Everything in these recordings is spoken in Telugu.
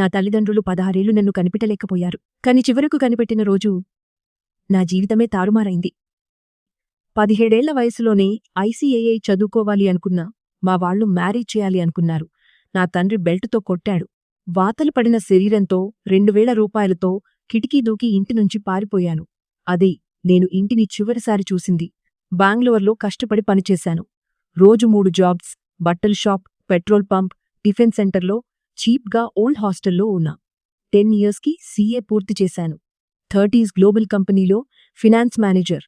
నా తల్లిదండ్రులు పదహారేళ్ళు నన్ను కనిపెట్టలేకపోయారు. కాని చివరకు కనిపెట్టిన రోజు నా జీవితమే తారుమారైంది. పదిహేడేళ్ళ వయసులోనే ఐసీఏఐ చదువుకోవాలి అనుకున్నా మా వాళ్ళు మ్యారేజ్ చేయాలి అనుకున్నారు. నా తండ్రి బెల్టుతో కొట్టాడు. వాతలు పడిన శరీరంతో రెండువేల రూపాయలతో కిటికీ దూకి ఇంటి నుంచి పారిపోయాను. అదే నేను ఇంటిని చివరిసారి చూసింది. బాంగ్లూర్లో కష్టపడి పనిచేశాను. రోజు మూడు జాబ్స్ బట్టల షాప్ పెట్రోల్ పంప్ టిఫిన్ సెంటర్లో చీప్గా ఓల్డ్ హాస్టల్లో ఉన్నా. టెన్ ఇయర్స్కి సీఏ పూర్తి చేశాను. థర్టీస్ గ్లోబల్ కంపెనీలో ఫినాన్స్ మేనేజర్.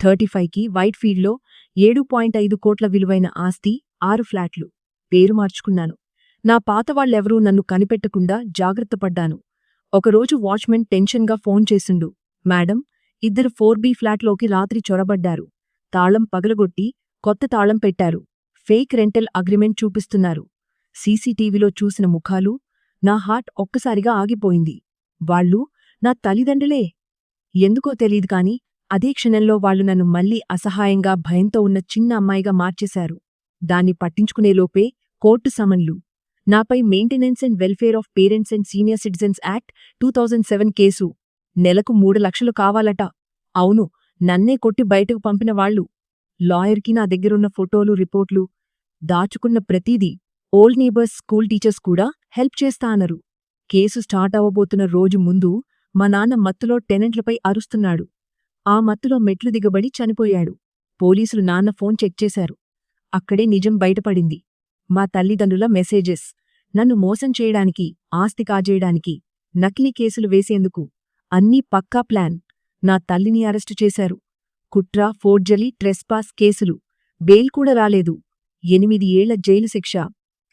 థర్టీ ఫైవ్కి వైట్ ఫీల్డ్లో ఏడు పాయింట్ ఐదు కోట్ల విలువైన ఆస్తి ఆరు ఫ్లాట్లు. పేరు మార్చుకున్నాను. నా పాతవాళ్ళెవరూ నన్ను కనిపెట్టకుండా జాగ్రత్తపడ్డాను ఒకరోజు వాచ్మెన్ టెన్షన్గా ఫోన్ చేసిండు. మేడం ఇద్దరు ఫోర్ బీ ఫ్లాట్లోకి రాత్రి చొరబడ్డారు. తాళం పగలగొట్టి కొత్త తాళం పెట్టారు. ఫేక్ రెంటల్ అగ్రిమెంట్ చూపిస్తున్నారు. సీసీటీవీలో చూసిన ముఖాలు నా హార్ట్ ఒక్కసారిగా ఆగిపోయింది. వాళ్ళు నా తల్లిదండ్రులే! ఎందుకో తెలీదు కాని అదే క్షణంలో వాళ్ళు నన్ను మళ్ళీ అసహాయంగా భయంతో ఉన్న చిన్న అమ్మాయిగా మార్చేశారు. దాన్ని పట్టించుకునేలోపే కోర్టు సమన్లు. నాపై maintenance and welfare of parents and senior citizens act two thousand seven case. నెలకు మూడు లక్షలు కావాలట. అవును నన్నే కొట్టి బయటకు పంపిన వాళ్ళు. లాయర్కి నా దగ్గరున్న ఫోటోలు రిపోర్ట్లు దాచుకున్న ప్రతీదీ. ఓల్డ్ నేబర్స్ స్కూల్ టీచర్స్ కూడా హెల్ప్ చేస్తా అన్నారు. కేసు స్టార్ట్ అవ్వబోతున్న రోజు ముందు మా నాన్న మత్తులో టెనెంట్లపై అరుస్తున్నాడు. ఆ మత్తులో మెట్లు దిగబడి చనిపోయాడు. పోలీసులు నాన్న ఫోన్ చెక్ చేశారు. అక్కడే నిజం బయటపడింది. మా తల్లిదండ్రుల మెసేజెస్. నన్ను మోసం చేయడానికి ఆస్తి కాజేయడానికి నకిలీ కేసులు వేసేందుకు అన్నీ పక్కా ప్లాన్. నా తల్లిని అరెస్టు చేశారు. కుట్ర ఫోర్జరీ ట్రెస్పాస్ కేసులు. బెయిల్ కూడా రాలేదు. ఎనిమిది ఏళ్ళ జైలు శిక్ష.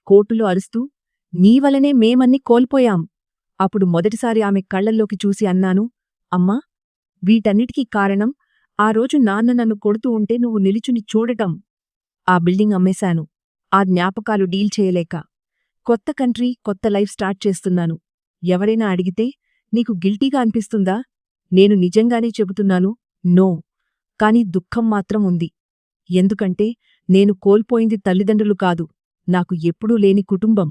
కోర్టులో అరుస్తూ నీవలనే మేమన్ని కోల్పోయాం. అప్పుడు మొదటిసారి ఆమె కళ్ళల్లోకి చూసి అన్నాను అమ్మా వీటన్నిటికీ కారణం ఆ రోజు నాన్న నన్ను కొడుతూ ఉంటే నువ్వు నిలుచుని చూడటం. ఆ బిల్డింగ్ అమ్మేశాను. ఆ జ్ఞాపకాలు డీల్ చేయలేక కొత్త కంట్రీ కొత్త లైఫ్ స్టార్ట్ చేస్తున్నాను. ఎవరైనా అడిగితే నీకు గిల్టీగా అనిపిస్తుందా? నేను నిజంగానే చెబుతున్నాను నో. కాని దుఃఖం మాత్రం ఉంది. ఎందుకంటే నేను కోల్పోయింది తల్లిదండ్రులు కాదు. నాకు ఎప్పుడూ లేని కుటుంబం.